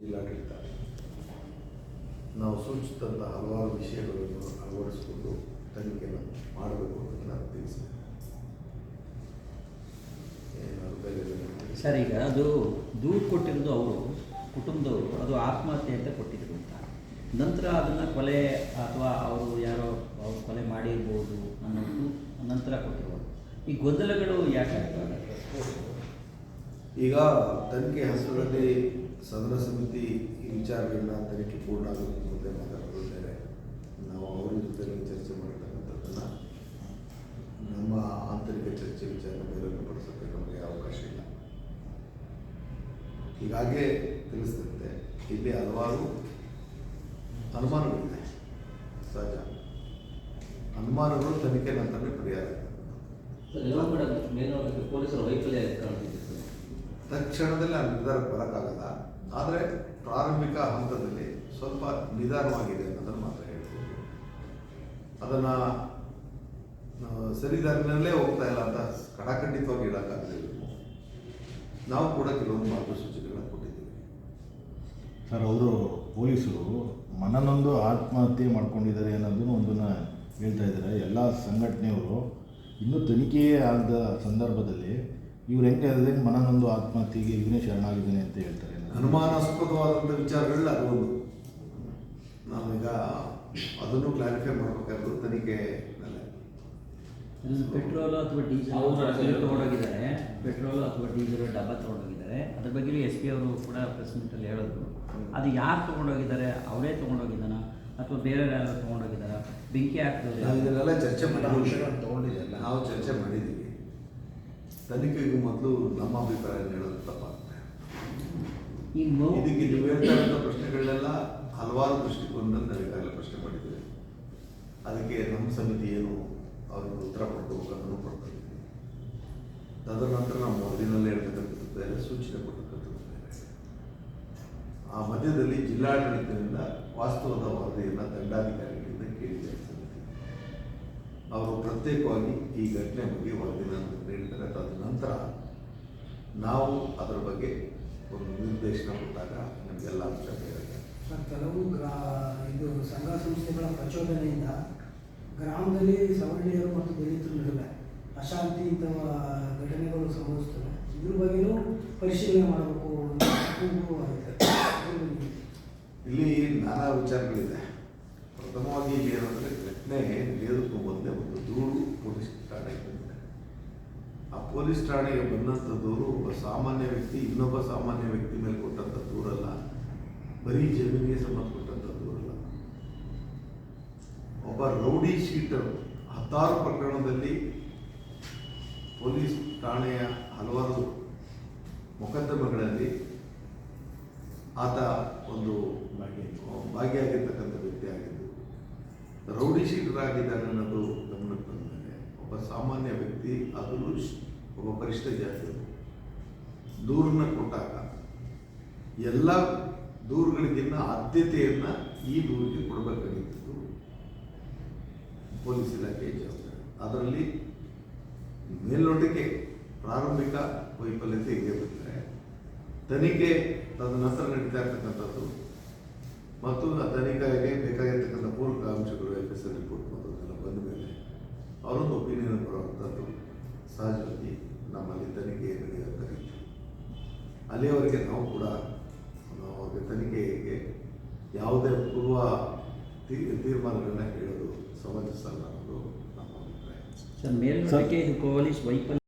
ಜಿಲ್ಲಾಡಳಿತ ನಾವು ಸೂಚಿಸಿದಂಥ ಹಲವಾರು ವಿಷಯಗಳನ್ನು ಅಳವಡಿಸಿಕೊಂಡು ತನಿಖೆಯನ್ನು ಮಾಡಬೇಕು ಅಂತ ನಾನು ತಿಳಿಸಿದೆ ಸರ್ ಈಗ ಅದು ದೂರು ಕೊಟ್ಟಿರೋದು ಅವರು ಕುಟುಂಬದವರು ಅದು ಆತ್ಮಹತ್ಯೆ ಅಂತ ಕೊಟ್ಟಿದ್ರು ಅಂತ. ನಂತರ ಅದನ್ನು ಕೊಲೆ ಅಥವಾ ಅವರು ಯಾರೋ ಅವ್ರು ಕೊಲೆ ಮಾಡಿರ್ಬೋದು ಅನ್ನೋದು ನಂತರ ಕೊಟ್ಟಿರೋದು. ಈ ಗೊಂದಲಗಳು ಯಾಕೆ ಈಗ ತನಿಖೆ ಹಂತದಲ್ಲಿ ಸದನ ಸಮಿತಿ ಈ ವಿಚಾರಗಳನ್ನ ತನಿಖೆ ಪೂರ್ಣ ಆಗೋದಕ್ಕೆ ಮುಂದೆ ಮಾತಾಡೋದು ಬೇರೆ ನಾವು ಅವರ ಜೊತೆ ಚರ್ಚೆ ಮಾಡಿರ್ತಕ್ಕಂಥದ್ದನ್ನು ನಮ್ಮ ಆಂತರಿಕ ಚರ್ಚೆ ವಿಚಾರ ಬಹಿರಂಗಪಡಿಸೋಕ್ಕೆ ನಮಗೆ ಅವಕಾಶ ಇಲ್ಲ. ಹೀಗಾಗಿ ತಿಳಿಸಿದಂತೆ ಇಲ್ಲಿ ಹಲವಾರು ಅನುಮಾನಗಳಿದೆ. ಸಹಜ. ಅನುಮಾನಗಳು ತನಿಖೆ ನಂತರ ಪರಿಹಾರ. ತಕ್ಷಣದಲ್ಲಿ ಆ ನಿರ್ಧಾರಕ್ಕೆ ಬರೋಕ್ಕಾಗಲ್ಲ. ಆದರೆ ಪ್ರಾರಂಭಿಕ ಹಂತದಲ್ಲಿ ಸ್ವಲ್ಪ ನಿಧಾನವಾಗಿದೆ ಅನ್ನೋದನ್ನು ಮಾತ್ರ ಹೇಳ್ತೀವಿ ಅದನ್ನು ಸರಿದಾರಿನಲ್ಲೇ ಹೋಗ್ತಾ ಇಲ್ಲ ಅಂತ ಕಡಾಖಂಡಿತವಾಗಿ ಹೇಳೋಕ್ಕಾಗಲಿಲ್ಲ. ನಾವು ಕೂಡ ಕೆಲವೊಂದು ಮಾರ್ಗಸೂಚಿಗಳನ್ನ ಕೊಟ್ಟಿದ್ದೀವಿ. ಸರ್, ಅವರು ಪೊಲೀಸರು ಮನನೊಂದು ಆತ್ಮಹತ್ಯೆ ಮಾಡ್ಕೊಂಡಿದ್ದಾರೆ ಅನ್ನೋದನ್ನು ಒಂದನ್ನು ಹೇಳ್ತಾ ಇದ್ದಾರೆ. ಎಲ್ಲ ಸಂಘಟನೆಯವರು ಇನ್ನೂ ತನಿಖೆಯೇ ಆದ ಸಂದರ್ಭದಲ್ಲಿ ಇವ್ರು ಹೆಂಗೆ ಅದೇ ಮನನೊಂದು ಆತ್ಮಹತ್ಯೆಗೆ ಇವನೇ ಶರಣಾಗಿದ್ದಾನೆ ಅಂತ ಹೇಳ್ತಾರೆ. ಅನುಮಾನಾಸ್ಪದವಾದಂಥ ವಿಚಾರಗಳಲ್ಲಿ ಅದು ಒಂದು. ನಾವೀಗ ಅದನ್ನು ಕ್ಲಾರಿಫೈ ಮಾಡಬೇಕಾದ್ರು ತನಿಖೆ ಪೆಟ್ರೋಲ್ ಅಥವಾ ಡೀಸೆಲ್ ತೊಗೊಂಡೋಗಿದ್ದಾರೆ. ಪೆಟ್ರೋಲ್ ಅಥವಾ ಡೀಸೆಲ್ ಡಬ್ಬ ತೊಗೊಂಡೋಗಿದ್ದಾರೆ. ಅದ್ರ ಬಗ್ಗೆ ಎಸ್ ಪಿ ಅವರು ಕೂಡ ಪ್ರೆಸ್ ಮೀಟಲ್ಲಿ ಹೇಳಿದ್ರು. ಅದು ಯಾರು ತೊಗೊಂಡೋಗಿದ್ದಾರೆ? ಅವರೇ ತೊಗೊಂಡೋಗಿದ್ದಾನ? ಅಥವಾ ಬೇರೆ ಯಾರು ತೊಗೊಂಡೋಗಿದ್ದಾರ? ಬೆಂಕಿ ಹಾಕಿದವ್ರು ಇದನ್ನೆಲ್ಲ ಚರ್ಚೆ ಮಾಡಿ. ನಾವು ಚರ್ಚೆ ಮಾಡಿದ್ದೀವಿ ತನಿಖೆಗೂ ಮೊದಲು ನಮ್ಮ ಅಭಿಪ್ರಾಯ ಹೇಳೋದು? ಈ ಇದಕ್ಕೆ ನೀವು ಹೇಳ್ತಾ ಇರೋ ಪ್ರಶ್ನೆಗಳನ್ನೆಲ್ಲ ಹಲವಾರು ದೃಷ್ಟಿಕೋನದಲ್ಲಿ ನಾವು ಈಗಾಗಲೇ ಪ್ರಶ್ನೆ ಮಾಡಿದ್ದೇವೆ. ಅದಕ್ಕೆ ನಮ್ಮ ಸಮಿತಿ ಏನು ಅವ್ರಿಗೆ ಉತ್ತರ ಕೊಟ್ಟು ಅದನ್ನು ಕೊಡ್ತಾ ಇದ್ದೀವಿ ತದನಂತರ ನಾವು ಮೊದಲಿನಲ್ಲೇ ಹೇಳ್ತಕ್ಕಂಥದ್ದು ಬೇರೆ ಸೂಚನೆ ಕೊಟ್ಟಿರ್ತಕ್ಕಂಥದ್ದು ಆ ಮಧ್ಯದಲ್ಲಿ ಜಿಲ್ಲಾಡಳಿತದಿಂದ ವಾಸ್ತವದ ವರದಿಯನ್ನು ದಂಡಾಧಿಕಾರಿಗಳಿಂದ ಕೇಳಿದೆ ಸಮಿತಿ. ಅವರು ಪ್ರತ್ಯೇಕವಾಗಿ ಈ ಘಟನೆ ಬಗ್ಗೆ ವರದಿನ ನೀಡಿದ್ದಾರೆ ತದನಂತರ ನಾವು ಅದರ ಬಗ್ಗೆ ಒಂದು ನಿರ್ದೇಶನ ಕೊಟ್ಟಾಗ ನಮಗೆಲ್ಲ ಅಂಶ ಬೇರೆ. ಸರ್, ಕೆಲವು ಗ್ರಾ ಇದು ಸಂಘ ಸಂಸ್ಥೆಗಳ ಪ್ರಚೋದನೆಯಿಂದ ಗ್ರಾಮದಲ್ಲಿ ಸವರ್ಣೀಯರು ಮತ್ತು ದಲಿತರ ನಡುವೆ ಅಶಾಂತಿ ಇಂಥ ಘಟನೆಗಳು ಸಂಭವಿಸ್ತವೆ. ಇದ್ರ ಬಗ್ಗೆಯೂ ಪರಿಶೀಲನೆ ಮಾಡಬೇಕು. ಇಲ್ಲಿ ನಾನಾ ವಿಚಾರಗಳಿದೆ. ಪ್ರಥಮವಾಗಿ ಇಲ್ಲಿ ಏನಂದರೆ ಘಟನೆ ನಡೆಯೋದಕ್ಕೂ ಮೊದಲೇ ಒಂದು ದೂರು ಪೊಲೀಸ್ ಠಾಣೆಗೆ ಬಂದಿದೆ ಆ ಪೊಲೀಸ್ ಠಾಣೆಗೆ ಬಂದಂಥ ದೂರು ಒಬ್ಬ ಸಾಮಾನ್ಯ ವ್ಯಕ್ತಿ, ಇನ್ನೊಬ್ಬ ಸಾಮಾನ್ಯ ವ್ಯಕ್ತಿ ಮೇಲೆ ಕೊಟ್ಟಂಥ ದೂರಲ್ಲ ಬರೀ ಜಮೀನಿಗೆ ಸಂಬಂಧಪಟ್ಟಂಥ ದೂರಲ್ಲ ಒಬ್ಬ ರೌಡಿ ಶೀಟರ್, ಹತ್ತಾರು ಪ್ರಕರಣದಲ್ಲಿ ಪೊಲೀಸ್ ಠಾಣೆಯ ಹಲವಾರು ಮೊಕದ್ದಮೆಗಳಲ್ಲಿ ಆತ ಒಂದು ಭಾಗಿಯಾಗಿರ್ತಕ್ಕಂಥ ವ್ಯಕ್ತಿ ಆಗಿದ್ದು, ರೌಡಿ ಶೀಟರ್ ಆಗಿದ್ದಾನೆ ಅನ್ನೋದು ಗಮನಕ್ಕೆ ಬಂದ ಒಬ್ಬ ಸಾಮಾನ್ಯ ವ್ಯಕ್ತಿ ಶ್- ಒಬ್ಬ ಪರಿಷ್ಠ ಜಾತಿಯವರು ದೂರನ್ನ ಕೊಟ್ಟಾಗ ಎಲ್ಲ ದೂರುಗಳಿಗಿನ್ನ ಆದ್ಯತೆಯನ್ನು ಈ ದೂರಿಗೆ ಕೊಡಬೇಕಾಗಿತ್ತು. ಪೊಲೀಸ್ ಇಲಾಖೆ ಜವಾಬ್ದಾರಿ ಅದರಲ್ಲಿ ಮೇಲ್ನೋಟಕ್ಕೆ ಪ್ರಾರಂಭಿಕ ವೈಫಲ್ಯತೆ ಇದೆ ಬಿಟ್ಟರೆ ತನಿಖೆ ತದನಂತರ ನಡೀತಾ ಇರ್ತಕ್ಕಂಥದ್ದು ಮತ್ತು ಆ ತನಿಖೆಗೆ ಬೇಕಾಗಿರ್ತಕ್ಕಂಥ ಪೂರಕ ಅಂಶಗಳು ಎಫ್ ಎಸ್ ರಿಪೋರ್ಟ್ ಬಂದ ಮೇಲೆ ಅವರೊಂದು ಒಪಿನಿಯನ್ ಬರುವಂಥದ್ದು. ಸಹಜವಾಗಿ ನಮ್ಮಲ್ಲಿ ತನಿಖೆ ನಡೆಯಬೇಕಾಗಿತ್ತು ಅಲ್ಲಿಯವರೆಗೆ ನಾವು ಕೂಡ ನಾವು ಅವ್ರಿಗೆ ತನಿಖೆಗೆ ಯಾವುದೇ ಪೂರ್ವ ತೀ- ತೀರ್ಮಾನಗಳನ್ನ ಹೇಳೋದು ಸಮಂಜಸ ಅಲ್ಲ ಅನ್ನೋದು ನಮ್ಮ ಅಭಿಪ್ರಾಯ.